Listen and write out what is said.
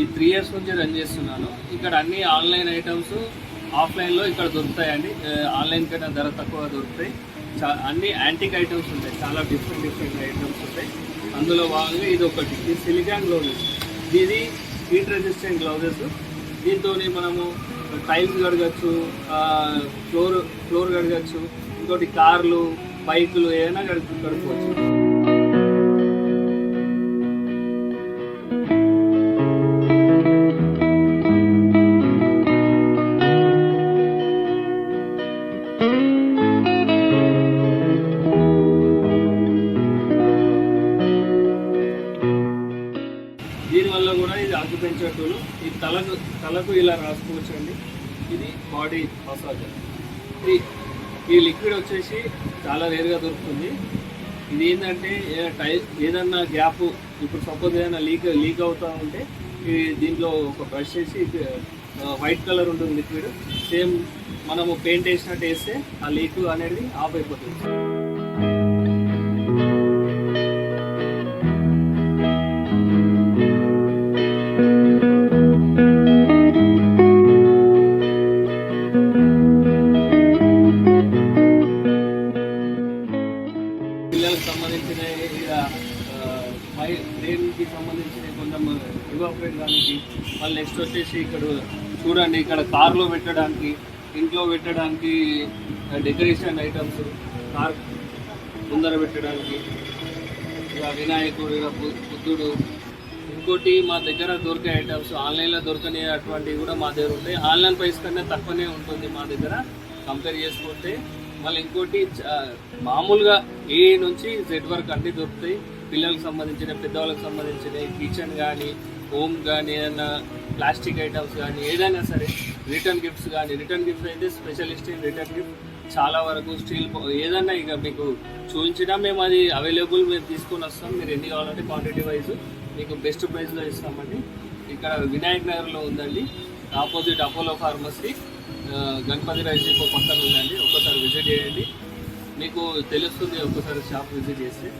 ఈ three years నుంచి run చేస్తున్నాను. ఇక్కడ అన్ని ఆన్లైన్ ఐటమ్స్ ఆఫ్లైన్లో ఇక్కడ దొరుకుతాయండి. ఆన్లైన్ కన్నా ధర తక్కువ దొరుకుతాయి. చా అన్ని యాంటిక్ ఐటమ్స్ ఉంటాయి. చాలా డిఫరెంట్ డిఫరెంట్ ఐటమ్స్ ఉంటాయి. అందులో భాగంగా ఇది ఒకటి. ఇది సిలికాన్ గ్లౌజెస్ ఇది హీట్ రెసిస్టెంట్ గ్లౌజెస్ దీంతో మనము టైల్స్ కడగచ్చు ఫ్లోర్ ఫ్లోర్ కడగచ్చు ఇంకోటి కార్లు బైకులు ఏదైనా కడుపు కడుపుకోవచ్చు దీనివల్ల కూడా ఇది అగ్గిపెంచే టూల్ ఈ తలకు తలకు ఇలా రాసుకోవచ్చు అండి ఇది బాడీ మసాజ్. ఇది ఈ లిక్విడ్ వచ్చేసి చాలా రేరుగా దొరుకుతుంది. ఇది ఏంటంటే టై ఏదన్నా గ్యాప్ ఇప్పుడు సపోజ్ ఏదైనా లీక్ లీక్ అవుతూ ఉంటే ఈ దీంట్లో ఒక బ్రష్ చేసి వైట్ కలర్ ఉంటుంది లిక్విడ్. సేమ్ మనము పెయింట్ వేసినట్టు వేస్తే ఆ లీక్ అనేది ఆఫ్ అయిపోతుంది. పిల్లలకు సంబంధించిన ఇక, దేనికి సంబంధించిన కొంచెం ఇవ్వకపోయిన దానికి మళ్ళీ నెక్స్ట్ వచ్చేసి ఇక్కడ చూడండి ఇక్కడ కార్లో పెట్టడానికి ఇంట్లో పెట్టడానికి డెకరేషన్ ఐటమ్స్ కార్ ముందర పెట్టడానికి ఇలా వినాయకుడు ఇలా బుద్ధుడు. ఇంకోటి మా దగ్గర దొరికే ఐటమ్స్ ఆన్లైన్లో దొరకని అటువంటివి కూడా మా దగ్గర ఉంటాయి. ఆన్లైన్ ప్రైస్ కన్నా తక్కువనే ఉంటుంది మా దగ్గర కంపేర్ చేసుకుంటే. మళ్ళీ ఇంకోటి మామూలుగా ఏ నుంచి జెడ్ వరకు అన్ని దొరుకుతాయి. పిల్లలకు సంబంధించిన పెద్దవాళ్ళకి సంబంధించిన కిచెన్ కానీ హోమ్ కానీ ఏదైనా ప్లాస్టిక్ ఐటమ్స్ కానీ ఏదైనా సరే రిటర్న్ గిఫ్ట్స్ కానీ రిటర్న్ గిఫ్ట్స్ అయితే స్పెషలిస్ట్ ఇన్ రిటర్న్ గిఫ్ట్ చాలా వరకు స్టీల్ ఏదన్నా ఇక మీకు చూపించినా మేము అది అవైలబుల్ మేము తీసుకొని వస్తాం. మీరు ఎన్ని కావాలంటే క్వాంటిటీ వైజ్ మీకు బెస్ట్ ప్రైస్లో ఇస్తామండి. ఇక్కడ వినాయక్ నగర్లో ఉందండి. Opposite Apollo pharmacy Ganapathi rice depot పక్కన ఉందండి. ఒక్కసారి విజిట్ చేయండి. మీకు తెలుస్తుంది ఒక్కసారి షాప్ విజిట్ చేస్తే.